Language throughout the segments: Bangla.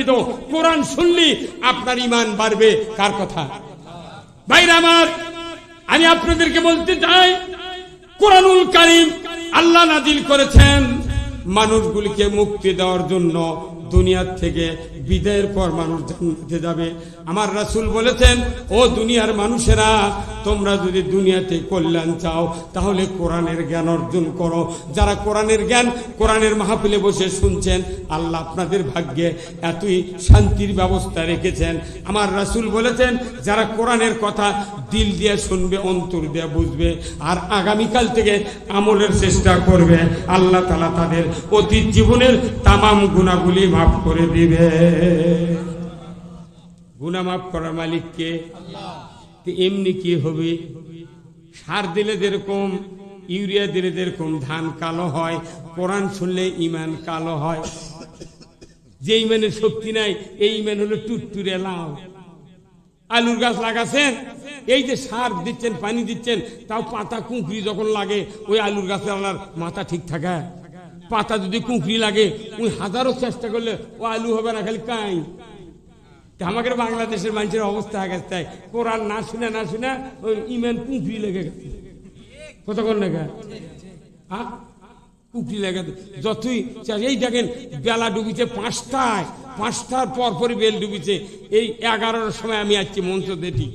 শিক্ষিত, কোরআন শুনলি, আপনার ইমান বাড়বে। কার কথা? ভাইরা আমার, আমি আপনাদেরকে বলতে চাই, কোরআনুল কারিম আল্লাহ নাজিল করেছেন, মানুষগুলিকে মুক্তি দেওয়ার জন্য দুনিয়ার থেকে বিদায়ের পর মানুষ জান্নাতে যাবে। আমার রাসূল বলেছেন, ও দুনিয়ার মানুষেরা, তোমরা যদি দুনিয়াতে কল্যাণ চাও, তাহলে কোরআনের জ্ঞান অর্জন করো। যারা কোরআনের জ্ঞান কোরআনের মাহফিলে বসে শুনছেন, আল্লাহ আপনাদের ভাগ্যে এতই শান্তির ব্যবস্থা রেখেছেন। আমার রাসূল বলেছেন, যারা কোরআনের কথা দিল দিয়ে শুনবে, অন্তর দিয়ে বুঝবে, আর আগামীকাল থেকে আমলের চেষ্টা করবে, আল্লাহ তালা তাদের অতীত জীবনের তামাম গুণাগুলি মাফ করে দিবে। গুণা মাফ করার মালিককে এমনি কি হবে? সার দিলে যেরকম, ইউরিয়া দিলে যেরকম ধান কালো হয়, কোরআন শুনলে ইমান কালো হয়। যে ইমানের শক্তি নাই, এই ইমান হলো টুটটুরে লাউ। আলুর গাছ লাগাছেন, এই যে সার দিচ্ছেন, পানি দিচ্ছেন, তাও পাতা কুঁকড়ি যখন লাগে, ওই আলুর গাছের আলার মাথা ঠিক থাকে। পাতা যদি কুঁকড়ি লাগে ওই হাজারো চেষ্টা করলে, ও আলু হবে না, খালি কাই। আমাদের বাংলাদেশের মানুষের অবস্থা গেছে তাই। কোরআন না শুনে না শুনে, ওই ইমান কুঁকড়ি লেগে গেছে। কতক্ষণ লেগে হ্যাঁ কুকরি লেগে যতই এই দেখেন, বেলা ডুবিছে পাঁচটায়, পাঁচটার পর পরই বেল ডুবিছে। এই এগারোটার সময় আমি আসছি মঞ্চ দেখি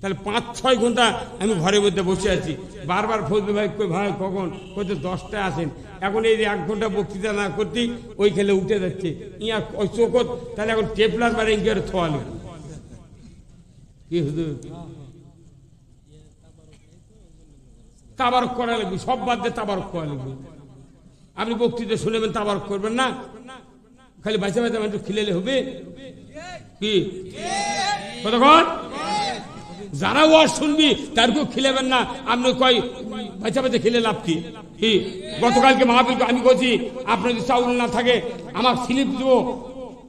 তাহলে পাঁচ, ছয় ঘণ্টা আমি ঘরের মধ্যে বসে আছি। বারবার ফজল ভাই, কই, ভাই, কখন? কইতে দশটায় আসেন। এখন এই এক ঘণ্টা বক্তৃতা না করতেই ওই খেলে উঠে যাচ্ছে। ইয়া, ওই চোখত তাহলে এখন টেপলার বারে ইঙ্গে থোয়ালো কি হুজুর? তাবারক করা লাগবে, সব বাদ দিয়ে তাবারক করা লাগবে। আপনি বক্তৃতা শুনেবেন, তাবারক করবেন না। খালি বাঁচা বাঁচা মানুষ খিলেলে হবে। কি? কতক্ষণ? যারা ওয়াজ শুনবি তারকেও খিলেবেন না। আপনি কয়, বাচ্চা বাচ্চা খেলে লাভ কি? গতকালকে মাহফিল আমি বলছি, আপনার যদি চাউল না থাকে, আমার স্লিপ দিব।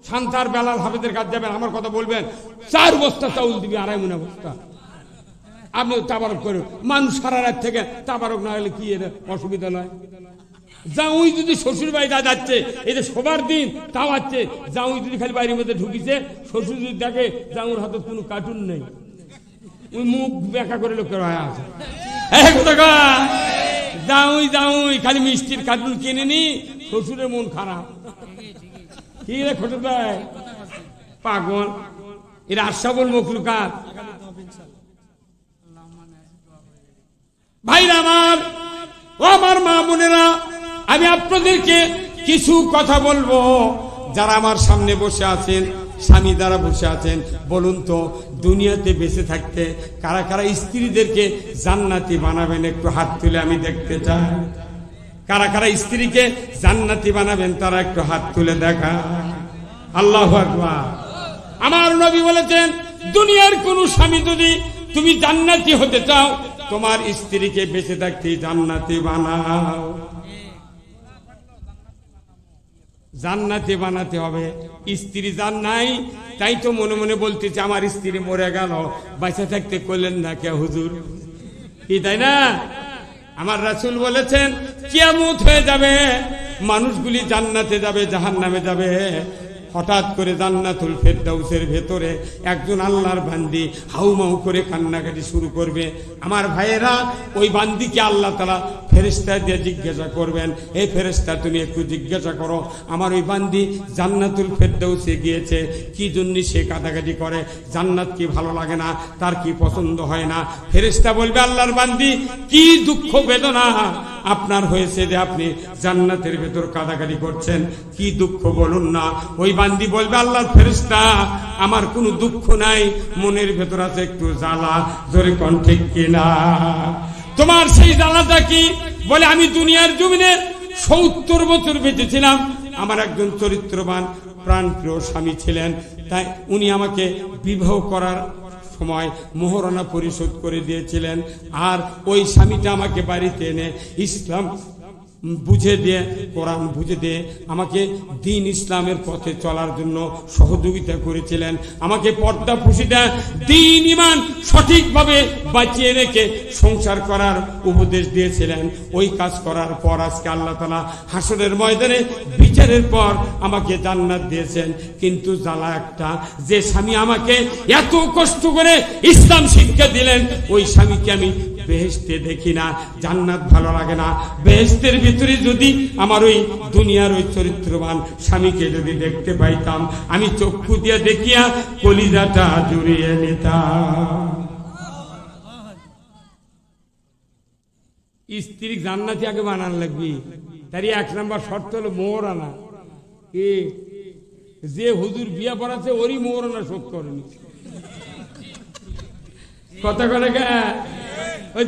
শান্তার বেলাল হাফেদের কাজ যাবেন, আমার কথা বলবেন। চার বস্তা চাউল দিবি, আড়াই মনে বস্তা। আপনি তাবারক করুন। মানুষ সারা রাত থেকে তাবারক না হলে কি এর অসুবিধা নয়? জাউই যদি শ্বশুর বাড়ি যা যাচ্ছে এই যে সবার দিন, তাও আছে জাউই যদি খালি বাড়ির মধ্যে ঢুকিছে, শ্বশুর যদি দেখে জাউর হাতে কোনো কার্টুন নেই। ওই মুখ বেকা করে লোকের হয়ে আছে? জাউই জাউই খালি মিষ্টির কার্টুন কিনে নি, শ্বশুরের মন খারাপ। কি রে খোটে দেয় পাগল। এরা আশাবল মখলুকাত ভাইরা আমার, ও আমার মা বোনেরা, আমি আপনাদেরকে কিছু কথা বলব। যারা আমার সামনে বসে আছেন স্বামী দ্বারা বসে আছেন, বলুন তো, দুনিয়াতে বেঁচে থাকতে কারা কারা স্ত্রীদেরকে জান্নাতি বানাবেন? একটু হাত তুলে আমি দেখতে চাই। কারা কারা স্ত্রীকে জান্নাতি বানাবেন, তারা একটু হাত তুলে দেখা আল্লাহ আমার নবী বলেছেন, দুনিয়ার কোন স্বামী যদি তুমি জান্নাতি হতে চাও, তোমার স্ত্রীকে বেঁচে থাকতে জান্নাতি বানাও। জান্নাতি বানাতে হবে। স্ত্রী জান নাই, তাই তো মনে মনে বলতেছে, আমার স্ত্রী মরে গেল বাইসা থাকতে করলেন না কে হুজুর। কি, তাই না? আমার রাসুল বলেছেন, কিয়ামত হয়ে যাবে, মানুষগুলি জান্নাতে যাবে জাহান নামে যাবে। হঠাৎ করে জান্নাতুল ফেরদাউসের ভেতরে একজন আল্লাহর বান্দি হাউমাউ করে কান্নাকাটি শুরু করবে। আমার ভাইয়েরা, ওই বান্দিকে আল্লাহ তালা ফেরেস্তা দিয়ে জিজ্ঞাসা করবেন এই ফেরেস্তা তুমি একটু জিজ্ঞাসা করো, আমার ওই বান্দি জান্নাতুল ফেরদাউসে গিয়েছে, কি জন্য সে কাটাকাটি করে? জান্নাত কি ভালো লাগে না? তার কি পছন্দ হয় না? ফেরেস্তা বলবে, আল্লাহর বান্দি, কি দুঃখ বেদনা আপনার হয়েছে যে আপনি জান্নাতের ভেতর কাদাকারি করছেন। কি দুঃখ বলুন না। ওই বান্দি বলবে আল্লাহ ফেরেস্তা আমার কোনো দুঃখ নাই। মনের ভেতর আছে একটু জ্বালা। জোরে কণ্ঠে কিনা? তোমার সেই জ্বালাটা কি? বলে, আমি দুনিয়ার জমিনে সত্তর বছর বেঁচেছিলাম। আমার একজন চরিত্রবান, প্রাণপ্রিয় স্বামী ছিলেন। তাই উনি আমাকে বিবাহ করার সময় মোহরানা পরিশোধ করে দিয়েছিলেন। আর ওই স্বামীটা আমাকে বাড়িতে এনে ইসলাম বুঝে দিয়ে কোরআন বুঝে দিয়ে আমাকে দিন ইসলামের পথে চলার জন্য সহযোগিতা করেছিলেন। আমাকে পর্দা ফুসিটা দিন ইমান সঠিকভাবে বাঁচিয়ে রেখে সংসার করার উপদেশ দিয়েছিলেন। ওই কাজ করার পর আজকে আল্লাহ তালা হাসনের ময়দানে বিচারের পর আমাকে জান্নাত দিয়েছেন। কিন্তু জ্বালা একটা, যে স্বামী আমাকে এত কষ্ট করে ইসলাম শিক্ষা দিলেন, ওই স্বামীকে আমি বেহেস্তে দেখি না, জান্নাত ভালো লাগে না। বেহেস্তের ভিতরে যদি আমার ওই দুনিয়ার ওই চরিত্রবান স্বামীকে যদি দেখতে পাইতাম, আমি চক্ষু দিয়ে দেখিয়া কলিজাটা জুড়িয়ে নিতাম। স্ত্রী জান্নাতি আগে বানান লাগবি। তারই এক নম্বর শর্ত হলো মোহর আনা কি যে হুজুর বিয়া পড়াচ্ছে, ওরই মোহর আনা শোধ করেনি। কথা করে গে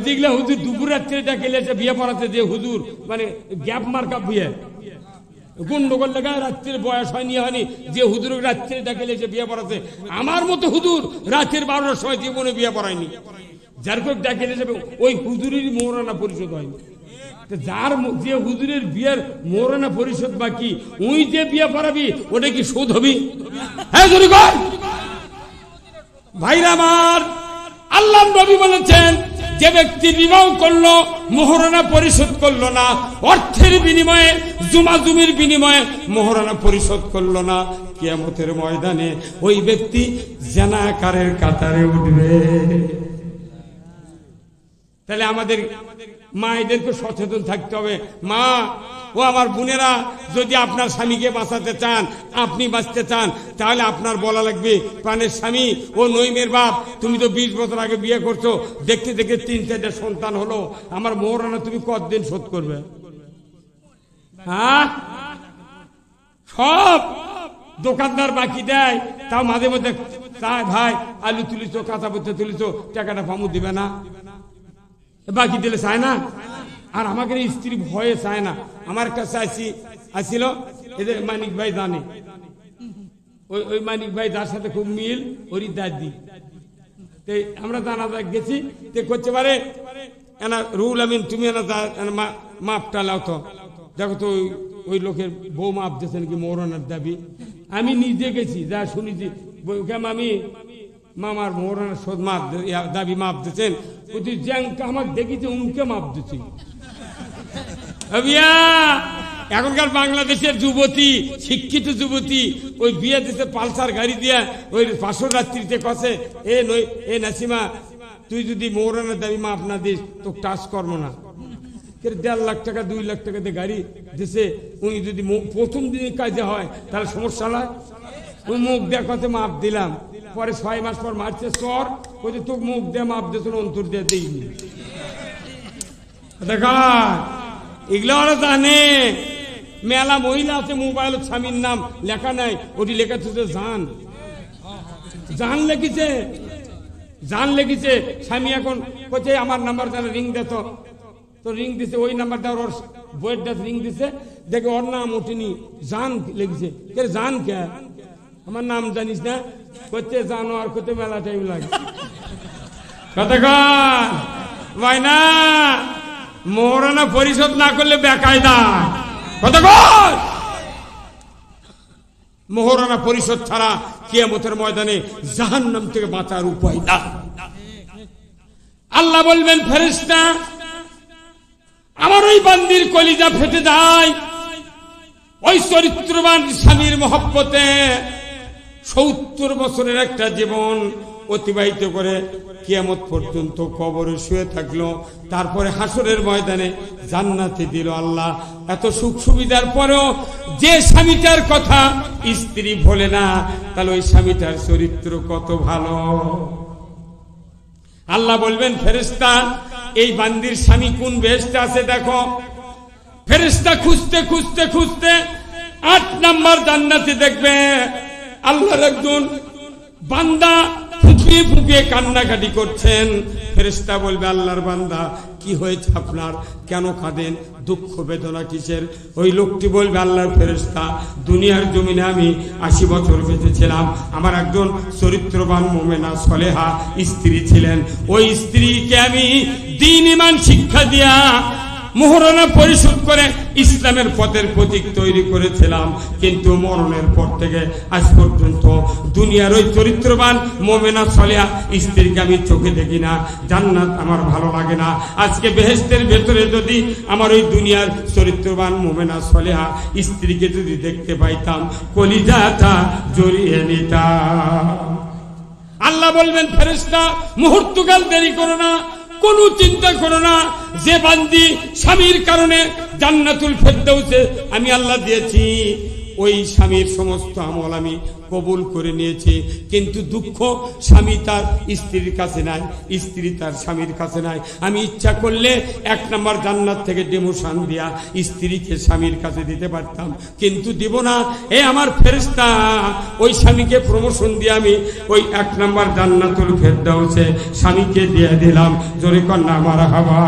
যেগুলো হুজুর দুপুর রাত্রে ডাকে এসে বিয়ে পড়াতে যে হুজুর মানে গ্যাপ মার্কা বিয়ে গন্ডগোল লেগা রাত্রির বয়স হয়নি হয়নি, যে হুজুর রাত্রে ডাকে এসে বিয়ে পড়াতে। আমার মতো হুজুর রাতের বারোটার সময় জীবনে বিয়ে পড়ায়নি। যার করে ডাকে এসে ওই হুজুরেরই মোহরানা পরিশোধ হয়নি যার যে হুজুরের বিয়ের মোহরানা পরিশোধ বাকি, উই যে বিয়ে পড়াবি, ওটা কি শোধ হবি? হ্যাঁ ভাইরা আমার, আল্লাহ নবী বলেছেন যে ব্যক্তি বিবাহ করল, মোহরানা পরিশোধ করল না, অর্থের বিনিময়ে জুমা জুমির বিনিময়ে মোহরানা পরিশোধ করল না, কিয়ামতের ময়দানে ওই ব্যক্তি জেনাকারের কাতারে উঠবে। তাহলে আমাদের মা এদেরকে সচেতন থাকতে হবে। মা ও আমার বোনেরা, যদি আপনার স্বামীকে বাঁচাতে চান, আপনি বাঁচতে চান, তাহলে আপনার বলা লাগবে, প্রাণের স্বামী, ও নইমের বাপ, তুমি তো বিশ বছর আগে বিয়ে করছ, দেখতে দেখতে তিন চারটা সন্তান হলো। আমার মোহরানা তুমি কতদিন শোধ করবে? হ্যাঁ? সব দোকানদার বাকি দেয়, তাও মাঝে মধ্যে তাই ভাই, আলু তুলিছ, কাঁচা পত্র তুলিছ, টাকাটা ফামু দিবে না। বাকি দিলে চায় না? আর আমাকে স্ত্রী ভয়ে চায় না। আমার কাছে আসি, আসিল, এদের মানিক ভাই জানে। ওই ওই মানিক ভাই যার সাথে খুব মিল, ওরই দাদি। তে আমরা যা গেছি, তে করতে পারে, এনা রুল আমিন, তুমি এনা যা, এনা মা- মাপটা লাও তো। দেখো তো ওই- লোকের বউ মাপ দিয়েছে নাকি মৌরানার দাবি। আমি নিজে গেছি, যা শুনেছি আমি মামার মৌরানার শোধ মাপ দে- দাবি মাপ দিয়েছেন। জ্যাংকা আমার দেখিছে, উনকে মাপ দিচ্ছি এখনকার বাংলাদেশের যুবতী, শিক্ষিত যুবতী, ওই বিয়ে দিতে পালসার গাড়ি দিয়া, ওই পাঁচশো রাত্রিতে কষে এ নই, এ নাসিমা, তুই যদি মৌরানের দাবি মাপ না দিস তো টাচ কর্ম না। দেড় লাখ টাকা, দুই লাখ টাকা দিয়ে গাড়ি দিছে, উনি যদি প্রথম দিনে কাজে হয়, তাহলে সমস্যা নয়। ওই মুখ দেখ কত মাপ দিলাম, পরে ছয় মাস পর মারছে চর ওই যে তোকে মুখ দিয়ে মাপ দিয়েছিল অন্তর দিয়ে দিইনি। দেখা। এগুলো ওরা জানে। মেলা মহিলা আছে, মোবাইল স্বামীর নাম লেখা নাই, ওটি লেখা থাকে জান। জান লেখিছে জান লেখিছে স্বামী এখন কোথায় আমার নাম্বার তাহলে রিং দে তো। তো রিং দিছে, ওই নাম্বারটা ওর বইয়ের ডাস রিং দিছে। দেখে ওর নাম ওঠেনি জান লিখছে কে জান কে? আমার নাম জানিস না? করতে জানো আর করতে মেলা টাইম লাগে। কতক্ষণ মাইনা মোহরানা পরিশোধ না করলে বেকায়দা। কতক্ষণ মোহরানা পরিশোধ ছাড়া কিয়ামতের ময়দানে জাহান্নাম থেকে বাঁচার উপায় না আল্লাহ বলবেন, ফেরেশতা, আমার ওই বান্দির কলিজা ফেটে যায়। ওই চরিত্রবান স্বামীর মহব্বতে সত্তর বছরের একটা জীবন অতিবাহিত করে কিয়ামত পর্যন্ত কবরে শুয়ে থাকল। তারপরে হাসরের ময়দানে জান্নাতে দিল আল্লাহ। এত সুখ সুবিধার পরেও যে স্বামীটার কথা স্ত্রী ভোলে না, তাহলে ওই স্বামীটার চরিত্র কত ভালো। আল্লাহ বলবেন ফেরেস্তা এই বান্দির স্বামী কোন বেশটা আছে দেখো। ফেরেস্তা খুঁজতে খুঁজতে খুঁজতে আট নাম্বার জান্নাতে দেখবে। আল্লাহর একজন বান্দা ফুপিয়ে ফুপিয়ে কান্নাকাটি করছেন। ফেরেস্তা বলবে, আল্লাহর বান্দা, কি হয়েছে আপনার? কেন কাঁদেন? দুঃখ বেদনা কিসের? ওই লোকটি বলবে, আল্লাহর ফেরেস্তা দুনিয়ার জমিনে আমি আশি বছর বেঁচেছিলাম। আমার একজন চরিত্রবান মোমেনা সলেহা স্ত্রী ছিলেন। ওই স্ত্রীকে আমি দিন ইমান শিক্ষা দিয়া মোহরানা পরিশোধ করে ইসলামের পথের প্রতীক তৈরি করেছিলাম। কিন্তু মরণের পর থেকে আজ পর্যন্ত দুনিয়ার ওই চরিত্রবান মোমেনা সলিয়া স্ত্রীকে আমি চোখে দেখি না। জান্নাত আমার ভালো লাগে না। আজকে বেহেস্তের ভেতরে যদি আমার ওই দুনিয়ার চরিত্রবান মোমেনা সলিহা স্ত্রীকে যদি দেখতে পাইতাম, কলিজাটা জড়িয়ে নিতাম। আল্লাহ বলবেন ফেরেস্তা মুহূর্তকাল দেরি করো না। কোনো চিন্তা করো না যে বান্দি স্বামীর কারণে জান্নাতুল ফেরদৌসে আমি আল্লাহ দিয়েছি। ওই স্বামীর সমস্ত আমল আমি কবুল করে নিয়েছি। কিন্তু দুঃখ স্বামী তার স্ত্রীর কাছে নাই, স্ত্রী তার স্বামীর কাছে নাই। আমি ইচ্ছা করলে এক নম্বর জান্নাত থেকে ডেমোশন দিয়া স্ত্রীকে স্বামীর কাছে দিতে পারতাম। কিন্তু দিব না। এ আমার ফেরিস্তা ওই স্বামীকে প্রমোশন দিয়ে আমি ওই এক নম্বর জান্নাতুল ফেরদাউসে স্বামীকে দিয়ে দিলাম। জোরে কন্যা আমার হাওয়া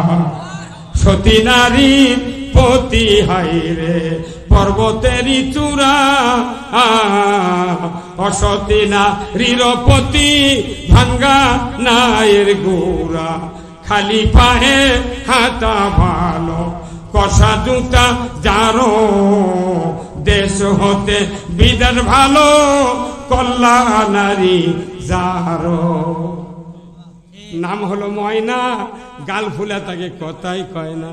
সতী নারীর পতি হাই রে, পর্বতেরই চূড়া, অসতী নারীর পতি ভাঙ্গা নায়ের গোড়া। খালি পায়ে হাতা ভালো, কষা জুতা জানো দেশ হতে বিদার ভালো কল্লা নারী যারো নাম হলো ময়না, গাল ফুলা তাকে কথাই কয় না।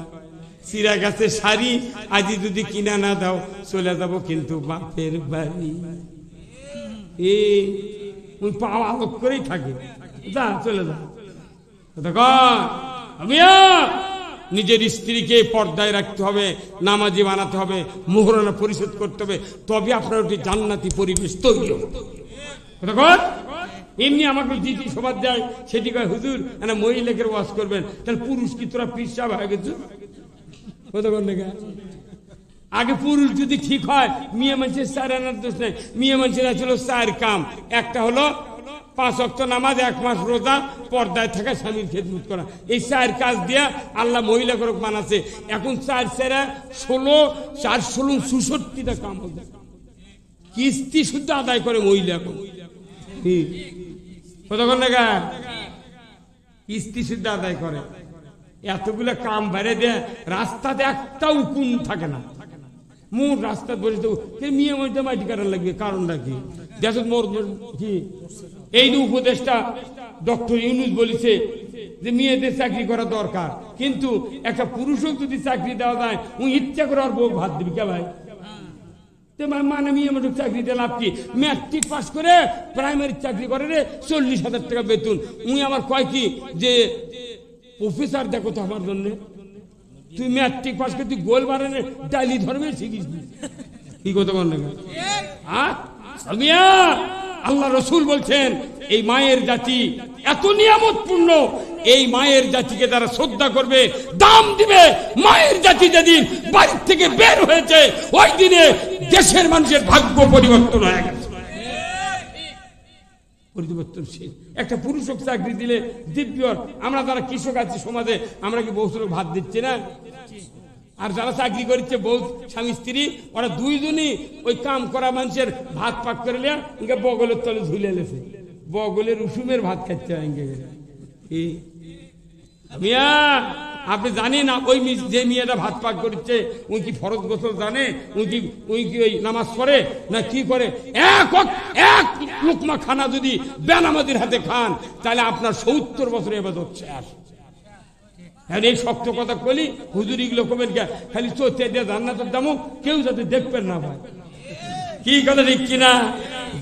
চিরা গাছে শাড়ি, আজি যদি কিনা না দাও, চলে যাব কিন্তু বাপের বাড়ি। নিজের স্ত্রীকে পর্দায় রাখতে হবে, নামাজি বানাতে হবে মোহরানা পরিশোধ করতে হবে, তবে আপনার একটি জান্নাতি পরিবেশ তৈরি এমনি আমাকে জিটি সবার দেয়, সেটি কয়, হুজুর মহিলাকে ওয়াশ করবেন, তাহলে পুরুষ কি তোরা পিসা হয়ে গেছো আগে পুরুষ যদি ঠিক হয়, মেয়ে মানুষের চার আনার দোষ নেই। মেয়ে মানুষের আসলে চার কাম। একটা হলো পাঁচ অক্ট নামাজ, এক মাস রোজা, পর্দায় থাকা স্বামীর খেদমত করা। এই চার কাজ দিয়া আল্লাহ মহিলা করক মানাছে। এখন চার চারা ষোলো চার ষোলো চৌষট্টিটা কাম হবে কিস্তি শুদ্ধ আদায় করে মহিলা এখন? কতক্ষণ লেগা কিস্তি শুদ্ধ আদায় করে। এতগুলো কাম বেড়ে দেয়, রাস্তাতে একটা উকুন থাকে না। মোর রাস্তা বসে তো মেয়ে মধ্যে মাটি কাটার লাগবে, কারণটা কি? দেশ মোর কি? এই যে উপদেশটা ডক্টর ইউনুস বলেছে যে মেয়েদের চাকরি করা দরকার, কিন্তু একটা পুরুষও যদি চাকরি দেওয়া যায় উনি ইচ্ছা করে আর বউ ভাত দিবি কে ভাই? মানে মেয়ে মানুষ চাকরি দিয়ে লাভ কি? ম্যাট্রিক পাস করে প্রাইমারি চাকরি করে রে, চল্লিশ হাজার টাকা বেতন। উনি আমার কয় কি? যে প্রফেসর দেখো তো আমার জন্য। তুই ম্যাট্রিক পাস করে তুই গোল বাড়ানে ডালি ধর্মে শিখিস। কি কথা বল আল্লাহ রসুল বলছেন, এই মায়ের জাতি এত নিয়ামতপূর্ণ, এই মায়ের জাতিকে তারা শ্রদ্ধা করবে, দাম দিবে। মায়ের জাতি যেদিন বাড়ির থেকে বের হয়েছে, ওই দিনে দেশের মানুষের ভাগ্য পরিবর্তন হয়ে গেছে। পরিবর্তনশীল একটা পুরুষক চাকরি দিলে দিব্য আমরা যারা কৃষক আছি সমাজে, আমরা কি বহু লোক ভাত দিচ্ছি না? আর যারা চাকরি করছে বউ, স্বামী, স্ত্রী, ওরা দুইজনই ওই কাম করা মানুষের ভাত পাক করে ইনকে বগলের তলে ঝুলে লেছে। বগলের উসুমের ভাত খাচ্ছে? মিয়া আপনি জানেন না, ওই যে মেয়েটা ভাত পাক করছে, উনি কি ফরজ গোসল জানে? উনি কি উনি কি ওই নামাজ পড়ে? না কি করে? এক এক লুকমা খানা যদি বেনামাজির হাতে খান, তাহলে আপনার সত্তর বছর এবাদত শেষ হ্যাঁ এই শক্ত কথা বলি হুজুরি গুলো কবেন খালি চোখে দিয়ে জান্নাতের দামও কেউ যাতে দেখবেন না ভাই। কি কথা ঠিক কিনা?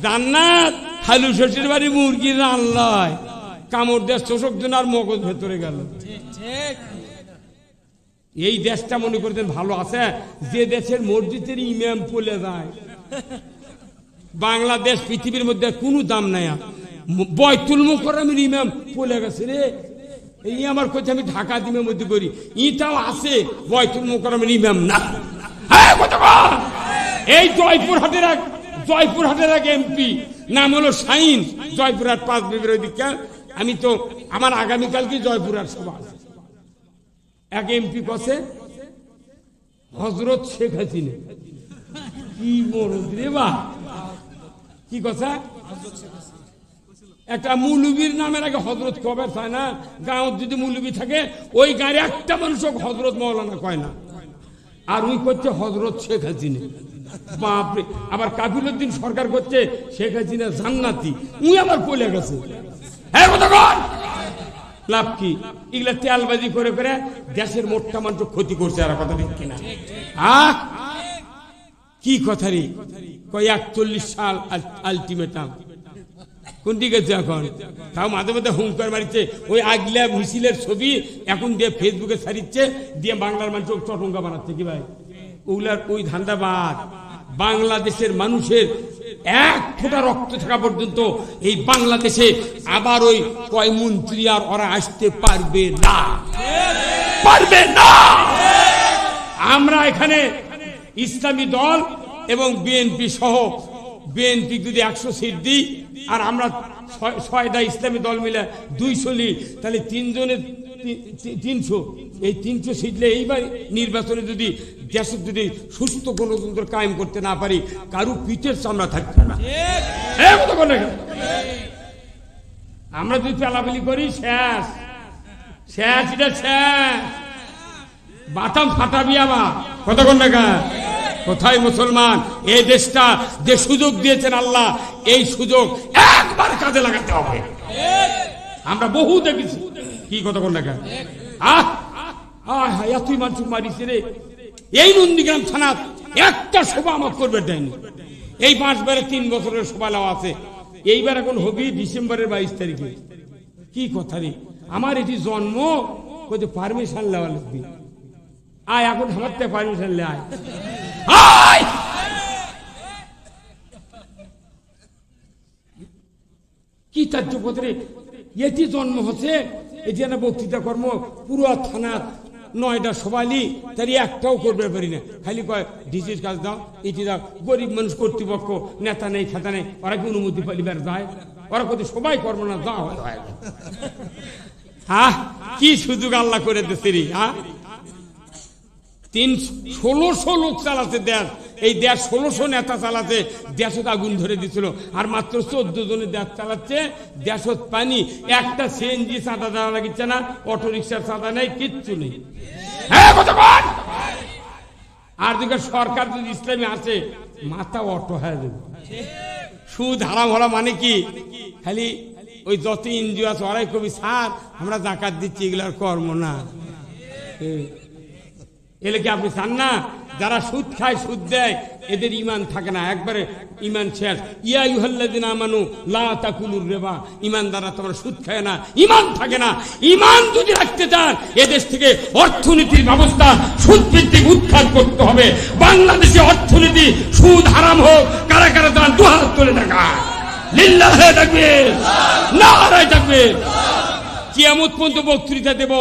জান্নাত খালু শ্বশুর বাড়ি মুরগির রান লয় কামড় দেশ চোষক জন আর মগজ ভেতরে গেল। এই দেশটা মনে করতেন ভালো আছে, যে দেশের মসজিদের ইমাম পলে যায়। বাংলাদেশ পৃথিবীর মধ্যে কোনো দাম নাই বয়তুল মুকরমের ইমাম পলে গেছে রে। এই আমার কথা আমি ঢাকা দিমের মধ্যে করি। ইটাও আছে বয়তুল মুকরমের ইমাম না। হ্যাঁ। এই জয়পুরহাটের এক জয়পুরহাটের এক এমপি, নাম হলো শাইন জয়পুরহাট পাঁচ বিবের ওইদিকে আমি তো আমার আগামীকালকে জয়পুরহাট সভা আছে। এক এমপি কছে হজরত শেখ হাসিনা। কি মরদ রে বা কি কথা? একটা মুলুবির নামের আগে হজরত কবে চায় না? গাঁৱত যদি মুলুবি থাকে, ওই গাড়ি একটা মানুষও হজরত মৌলানা কয় না। আর উই করছে হজরত শেখ হাসিনা। বাপরে, আবার কাবিলুদ্দিন সরকার করছে শেখ হাসিনা জান্নাতি। উই আবার পলে গেছে। হ্যাঁ কথা লাভ কি? এগুলা তেলবাজি করে করে দেশের মোটটা মানুষ ক্ষতি করছে আর কথা ঠিক কিনা? আহ কি কথা রে? কয় একচল্লিশ সাল আলটিমেটাম। কোন দিকে এখন? তাও মাঝে মাঝে হুঙ্কার মারিচ্ছে ওই আগলা মিছিলের ছবি এখন দিয়ে ফেসবুকে ছাড়িচ্ছে, দিয়ে বাংলার মানুষ চটঙ্গা বানাচ্ছে, কি ভাই? ওগুলার ওই ধান্দাবাদ। বাংলাদেশের মানুষের এক ফোঁটা রক্ত থাকা পর্যন্ত এই বাংলাদেশে আবার ওই কয় মন্ত্রী আর ওরা আসতে পারবে না। পারবে না! আমরা এখানে ইসলামী দল এবং বিএনপি সহ, বিএনপি যদি একশো সিট দিই আর আমরা ছয়টা ইসলামী দল মিলে দুইশো লি তাহলে তিনজনের তিনশো। এই তিনশো সিটলে এইবার নির্বাচনে যদি দেশ যদি সুস্থ গণতন্ত্র কায়েম করতে না পারি কারু পিঠের চামড়া থাকবে না। আমরা যদি পেলাপেলি করি শেষ। শেষ এটা শেষ। বাটাম ফাটাবি আমার কতক্ষণ টাকা কোথায় মুসলমান? এই দেশটা যে সুযোগ দিয়েছেন আল্লাহ এই সুযোগ একবার কাজে লাগাতে হবে। আমরা বহু দেখেছি। কি কতক্ষণ টাকা আহ! আহ এতই মানুষ মারিছে রে। এই নন্দীগ্রাম থানা একটা সভা আমার করবে দেয়নি এই পাঁচবারে তিন বছরের সভা নেওয়া আছে। এইবার এখন হবি ডিসেম্বরের বাইশ তারিখে। কি কথা রে? আমার এটি জন্ম কোথায় পারমিশন নেওয়া লাগবে। আয়, এখন আমার থেকে পারমিশন লে আয়। আয়! কি তার পত্রে এটি জন্ম হচ্ছে, এটি একটা বক্তৃতা কর্ম পুরো থানা নয়টা সবালি তারই একটাও করবে পারি না। খালি কয় ডিসির কাজ দাও এটি দাও গরিব মানুষ কর্তৃপক্ষ, নেতা নেই, খেতা নেই, ওরা কি অনুমতি পালিবার যায়? ওরা কোথায় সবাই করব না দাও হয় হয়। কি সুযোগ আল্লাহ করে দিচ্ছে রে হ্যাঁ তিন ষোলোশো লোক চালাতে দেশ এই দেশ ষোলোশো নেতা চালাতে দেশত আগুন ধরে দিছিল। আর মাত্র চোদ্দ জনে দেশ চালাচ্ছে, দেশত পানি, একটা সিএনজি চাঁদা দেওয়া লাগিচ্ছে না অটো রিক্সার চাঁদা নেই, কিচ্ছু নেই। হ্যাঁ আর দিকে সরকার যদি ইসলামী আসে, মাথা অটো হয়ে যাবে। সুদ হারাম হরা মানে কি? খালি ওই যত এনজিও আছে, ওরাই কবি, স্যার, আমরা জাকাত দিচ্ছি, এগুলার কর্ম না। এলে কি আপনি চান না? যারা সুদ খায়, সুদ দেয়, এদের ইমান থাকে না। একবারে ইমান শেষ। ইয়া ইউহাল্লাদিন আমানু, লা তাকুলুর রেবা। ইমান দ্বারা তোমরা সুদ খায় না ইমান থাকে না। ইমান যদি রাখতে চান, এদেশ থেকে অর্থনীতির ব্যবস্থা সুদ ভিত্তিক উত্থান করতে হবে। বাংলাদেশে অর্থনীতি সুদ হারাম হোক, কারা কারা চান দু হাত তুলে টাকা। লিল্লাহে থাকবে না থাকবে কিয়ামত পর্যন্ত বক্তৃতা দেব।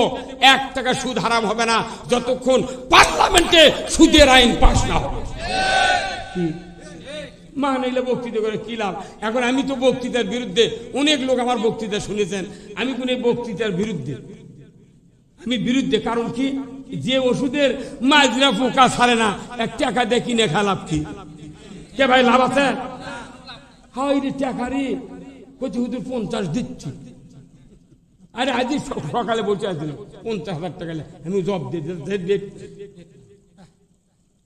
এক টাকা সুদ হারাম হবে না, যতক্ষণ পার্লামেন্টে সুদের আইন পাশ না হবে। মা নাইলে বক্তৃতা করে কি লাভ? এখন আমি তো বক্তৃতার বিরুদ্ধে অনেক লোক আমার বক্তৃতা শুনেছেন। আমি কোন বক্তৃতার বিরুদ্ধে? আমি বিরুদ্ধে কারণ কি? যে ওষুধের মাজরা পোকা ছাড়ে না, এক টাকা দিয়ে কিনে লাভ কি? কে ভাই, লাভ আছে? হাই রে টাকা রে কচি হুদুর পঞ্চাশ দিচ্ছি। আরে আজ সকালে বলছে আসছিল পঞ্চাশ হাজার টাকা। আমি জব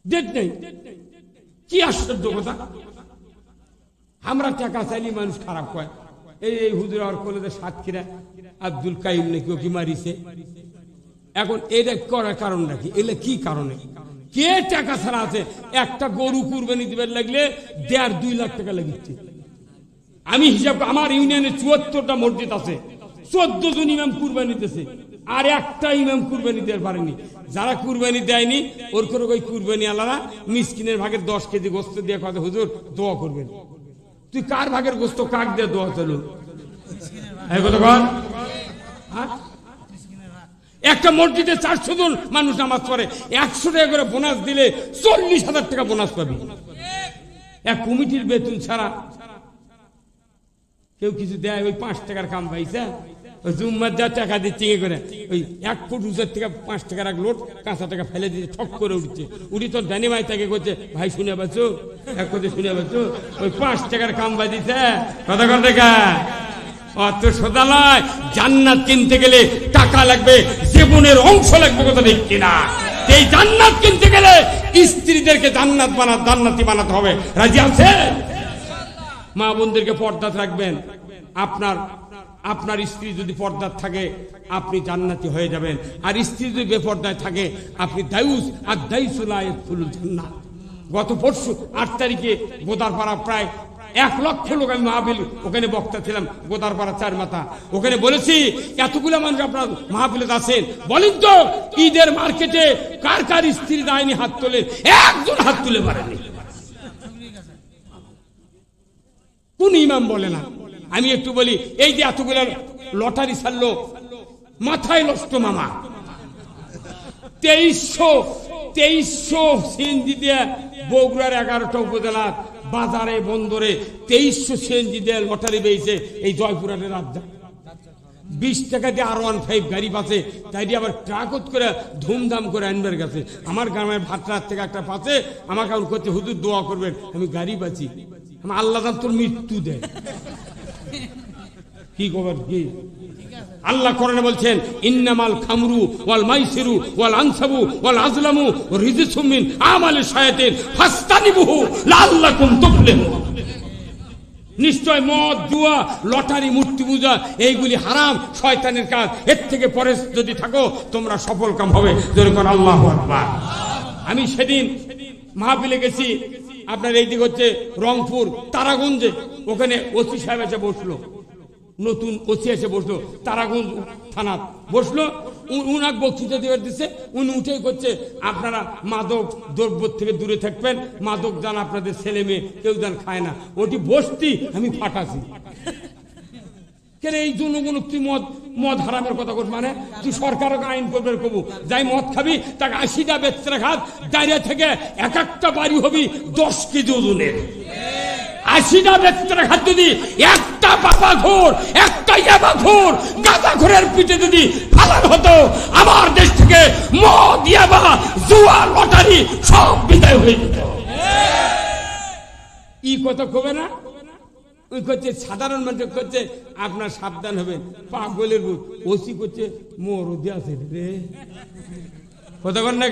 ডেট নেই। কি আশ্চর্য কথা। আমরা টাকা চাইলে মানুষ খারাপ হয় এই এই হুজুর আর কলেজে সাতক্ষীরা আব্দুল কাইম নাকি ওকে মারিছে? এখন এটা করার কারণ নাকি? এলে কি কারণে? কে টাকা ছাড়া আছে? একটা গরু কুরবানি দিবার লাগলে দেড় দুই লাখ টাকা লাগিচ্ছে। আমি হিসাব আমার ইউনিয়নে চুয়াত্তরটা মসজিদ আছে। চোদ্দ জন ইমাম কুরবানি দিতেছে। আর একটা ইমাম কুরবানি দিতে পারেনি। যারা কুরবানি দেয়নি, ওর করে ওই কুরবানি আলাদা। মিসকিনের ভাগের দশ কেজি গোস্ত দিয়ে কথা হুজুর, দোয়া করবেন। তুই কার ভাগের গোস্ত, কাক দিয়ে দোয়া চলো? হ্যাঁ? একটা মসজিদে চারশো জন মানুষ নামাজ পড়ে। একশো টাকা করে বোনাস দিলে চল্লিশ হাজার টাকা বোনাস পাবি। এক কমিটির বেতন ছাড়া কেউ কিছু দেয়, ওই পাঁচ টাকার কাম পাইছে ওই জুম্মার যা টাকা দিচ্ছে ইয়ে করে। ওই এক ফুট উঁচের থেকে পাঁচ টাকার এক লোট কাঁচা টাকা ফেলে দিয়ে ঠক করে উঠছে। উঠি তোর ডানি ভাই তাকে করছে ভাই, শুনে পাচ্ছো এক কথা শুনে পাচ্ছো ওই পাঁচ টাকার কাম বাজিছে। কথা টাকা অত সোজা নয়, জান্নাত কিনতে গেলে টাকা লাগবে, জীবনের অংশ লাগবে কথা ঠিক কিনা। এই জান্নাত কিনতে গেলে স্ত্রীদেরকে জান্নাত বানা, জান্নাতি বানাতে হবে। রাজি আছে মা বোনদেরকে পর্দাত রাখবেন। আপনার আপনার স্ত্রী যদি পর্দার থাকে, আপনি জান্নাতি হয়ে যাবেন। আর স্ত্রী যদি বেপর্দায় থাকে, আপনি দায়ুস আর দায়ুসুলায় গত পরশু আট তারিখে গোদারপাড়া প্রায় এক লক্ষ লোক আমি মাহবিল ওখানে বক্তা ছিলাম, গোদারপাড়া চার মাথা। ওখানে বলেছি, এতগুলো মানুষ আপনার মাহফিলে আছেন? বলেন তো, ঈদের মার্কেটে কার কার স্ত্রী দায়নি হাত তোলে? একজন হাত তুলে পারেনি। কোন ইমাম বলে না। আমি একটু বলি, এই যে এতগুলো লটারি ছাড়লো, মাথায় নষ্ট মামা। তেইশশো তেইশশো সিএনজি দিয়ে বগুড়ার এগারোটা উপজেলা বাজারে, বন্দরে তেইশশো সিএনজি দিয়ে লটারি পেয়েছে এই জয়পুরের রাজ্যা। বিশ টাকা দিয়ে আর ওয়ান ফাইভ গাড়ি পাচ্ছে, তাই দিয়ে আবার ট্রাকত করে ধুমধাম করে আনবার গেছে। আমার গ্রামের ভাটরার থেকে একটা পাচ্ছে, আমাকে করছে, হুজুর দোয়া করবেন, আমি গাড়ি পাচ্ছি। আমি আল্লাহ তোর মৃত্যু দেয় কি খবর কি? আল্লাহ কোরআনে বলছেন, ইন্নামাল খামরু ওয়াল মাইসিরু ওয়াল আনসাবু ওয়াল আজলামু রিজিসুম মিন আমালি শায়াতিন ফাস্তানিবুহু লাআল্লাকুম তুফলিহুন. নিশ্চয় মদ, জুয়া, লটারি, মূর্তি পূজা, এইগুলি হারাম, শয়তানের কাজ। এর থেকে পরে যদি থাকো, তোমরা সফল কাম হবে। যেরকম আল্লাহ আকবার। আমি সেদিন মাহফিলে গেছি, আপনার এই দিক হচ্ছে রংপুর, তারাগঞ্জে। ওখানে ওসি সাহেব এসে বসল। নতুন ওসি এসে বসল, তারাগঞ্জ থানা বসল উনাক বক্তৃতা দেওয়ার দিচ্ছে উনি উঠেই করছে আপনারা মাদক দ্রব্য থেকে দূরে থাকবেন, মাদক যান আপনাদের ছেলে মেয়ে কেউ যান খায় না। ওটি বসতি, আমি ফাটাছি। কেন এই জনগণ তুই মদ মদ হারামের কথা মানে? তুই সরকারকে আইন করবে কবু। যাই মদ খাবি, তাকে আশিটা বেচতে খাত দাঁড়িয়ে থেকে এক একটা বাড়ি হবি দশ কেজি ওজনের। আশিটা বেচতে খাত যদি একটা বাবা ঘোর, একটা ইয়াবা ঘোর গাঁদা ঘোরের পিঠে যদি ফালার হতো। আমার দেশ থেকে মদ, ইয়াবা, জুয়া, লটারি সব বিদায় হয়ে যেত। ই না? ওই করছে সাধারণ মানুষ করছে, আপনার সাবধান হবেন পাগলের ভূত ওসি করছে মরদি আছে রে। কর না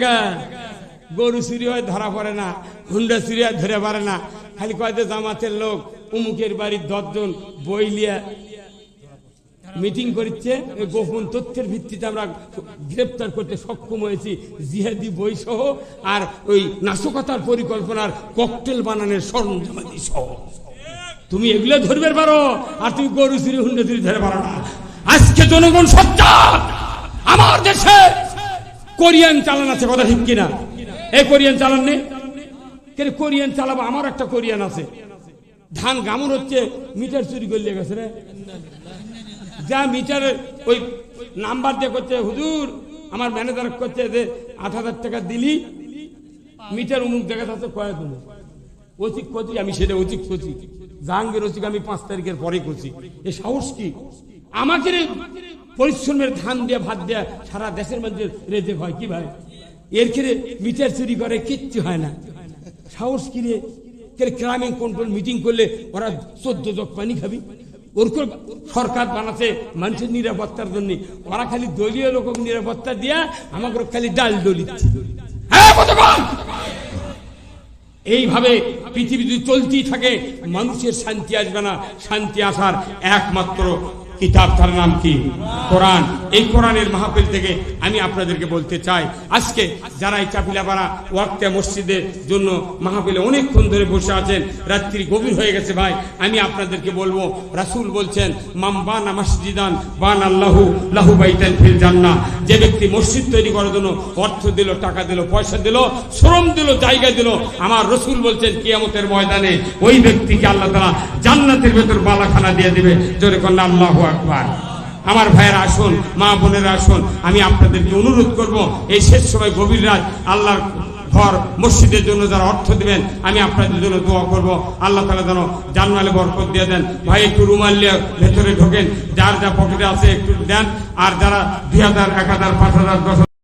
গরু চুরি হয়, ধরা পড়ে না। হুন্ডা চুরি হয়, ধরে পারে না। খালি কয়তে জামাতের লোক? উমুকের বাড়ির দশজন বই লিয়া মিটিং করছে গোপন তথ্যের ভিত্তিতে আমরা গ্রেপ্তার করতে সক্ষম হয়েছি। জিহাদি বই সহ আর ওই নাশকতার পরিকল্পনার ককটেল বানানোর সরঞ্জামাদি সহ। তুমি এগুলো ধরবে পারো, আর তুমি গরু চুরি হুন্ডা চুরি ধরে পারো না। আজকে জনগণ সচ্চার আমার দেশে কোরিয়ান চালান আছে কথা ঠিক কিনা? এই কোরিয়ান চালান নেই কেন কোরিয়ান চালাবো? আমার একটা কোরিয়ান আছে। ধান গামুর হচ্ছে, মিটার চুরি করলে গেছে রে। যা মিটারের ওই নাম্বার দিয়ে করছে, হুজুর, আমার ম্যানেজার করছে যে আট হাজার টাকা দিলি, মিটার অমুক জায়গা আছে কয়েক দেবো। অচিক কচি, আমি সেটা অচিক কচি। জাহাঙ্গীর অচিক আমি পাঁচ তারিখের পরে করছি এ সাহস কি? আমাকে পরিশ্রমের ধান দিয়ে, ভাত দেয়া সারা দেশের মধ্যে রেজে হয়, কি ভাই? এর ক্ষেত্রে মিটার চুরি করে, কিচ্ছু হয় না। সাহস কি রে কে ক্রাইম কন্ট্রোল মিটিং করলে ওরা চোদ্দ জগ পানি খাবি? ওরকম সরকার বানাতে মানুষের নিরাপত্তার জন্য? ওরা খালি দলীয় লোক নিরাপত্তা দিয়া আমাকে খালি ডাল দলিচ্ছে হ্যাঁ এইভাবে পৃথিবী যদি চলতেই থাকে, মানুষের শান্তি আসবে না। শান্তি আসার একমাত্র কিতাব, তার নাম কি? কোরআন। এই কোরআনের মাহফিল থেকে আমি আপনাদেরকে বলতে চাই, আজকে যারা এই চাপিলাপাড়া ওয়াক্তে মসজিদের জন্য মাহফিলে অনেকক্ষণ ধরে বসে আছেন, রাত্রি গভীর হয়ে গেছে ভাই, আমি আপনাদেরকে বলব, রাসূল বলছেন মাম বানা মসজিদান বান আল্লাহু লাহু বাইতান ফিল জান্নাহ। যে ব্যক্তি মসজিদ তৈরি করার জন্য অর্থ দিল, টাকা দিল, পয়সা দিল, শ্রম দিল, জায়গা দিল, আমার রসুল বলছেন, কিয়ামতের ময়দানে ওই ব্যক্তিকে আল্লাহ তাআলা জান্নাতের ভেতর বালাখানা দিয়ে দেবে। জোরে কন্যা, আল্লাহু আকবার আমার ভাইয়ের আসুন, মা বোনের আসুন, আমি আপনাদেরকে অনুরোধ করব, এই শেষ সময় গভীর রাত আল্লাহর ঘর, মসজিদের জন্য যারা অর্থ দেবেন, আমি আপনাদের জন্য দোয়া করব। আল্লাহ তালা যেন জানমালে বরকত দিয়ে দেন। ভাই, একটু রুমাল নিয়ে ভেতরে ঢোকেন, যার যা পকেটে আছে একটু দেন, আর যারা দুই হাজার, এক হাজার, পাঁচ হাজার, দশ